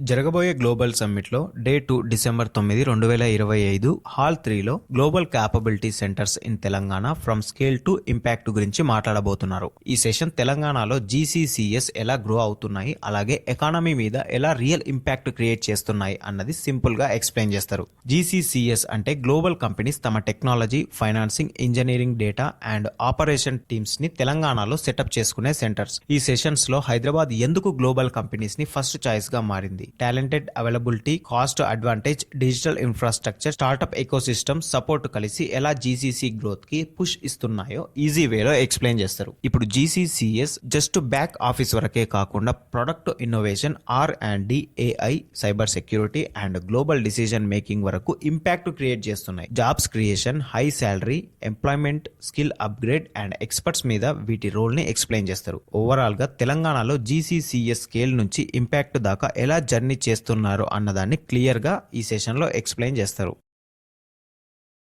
జరగబోయే గ్లోబల్ సమ్మిట్లో day two December తొమ్మిది రెండు వేల ఇరవై ఐదు హాల్ త్రీలో global capability centres in Telangana from scale to impact గురించి మాట్లాడబోతున్నారు. ఈ సెషన్ తెలంగాణలో జీసీసీఎస్ ఎలా గ్రో అవుతున్నాయి అలాగే ఎకానమీ మీద ఎలా రియల్ ఇంపాక్ట్ క్రియేట్ చేస్తున్నాయి అన్నది సింపుల్గా ఎక్స్ప్లెయిన్ చేస్తారు. జీసీసీఎస్ అంటే గ్లోబల్ కంపెనీస్ తమ technology financing engineering data and operation టీమ్స్ని తెలంగాణలో సెటప్ చేసుకునే సెంటర్స్ ఈ సెషన్స్లో హైదరాబాద్ ఎందుకు గ్లోబల్ కంపెనీస్ని ఫస్ట్ చాయిస్గా మారింది? Talented availability cost advantage digital infrastructure startup ecosystem support కలిసి ఎలా జీసీసీ గ్రోత్కి పుష్ ఇస్తున్నాయో ఈజీ వేలో ఎక్స్ప్లెయిన్ చేస్తారు. ఇప్పుడు జీసీసీఎస్ జస్ట్ బ్యాక్ ఆఫీస్ వరకే కాకుండా product innovation R and D AI cyber security and global decision making వరకు ఇంపాక్ట్ క్రియేట్ చేస్తున్నాయి. Jobs creation high salary employment skill upgrade and experts మీద వీటి రోల్ని ఎక్స్ప్లెయిన్ చేస్తారు. ఓవరాల్గా తెలంగాణలో జీసీసీఎస్ స్కేల్ నుంచి ఇంపాక్ట్ దాకా ఎలా జర్నీ చేస్తున్నారు అన్నదాన్ని క్లియర్గా ఈ సెషన్లో ఎక్స్ప్లెయిన్ చేస్తారు.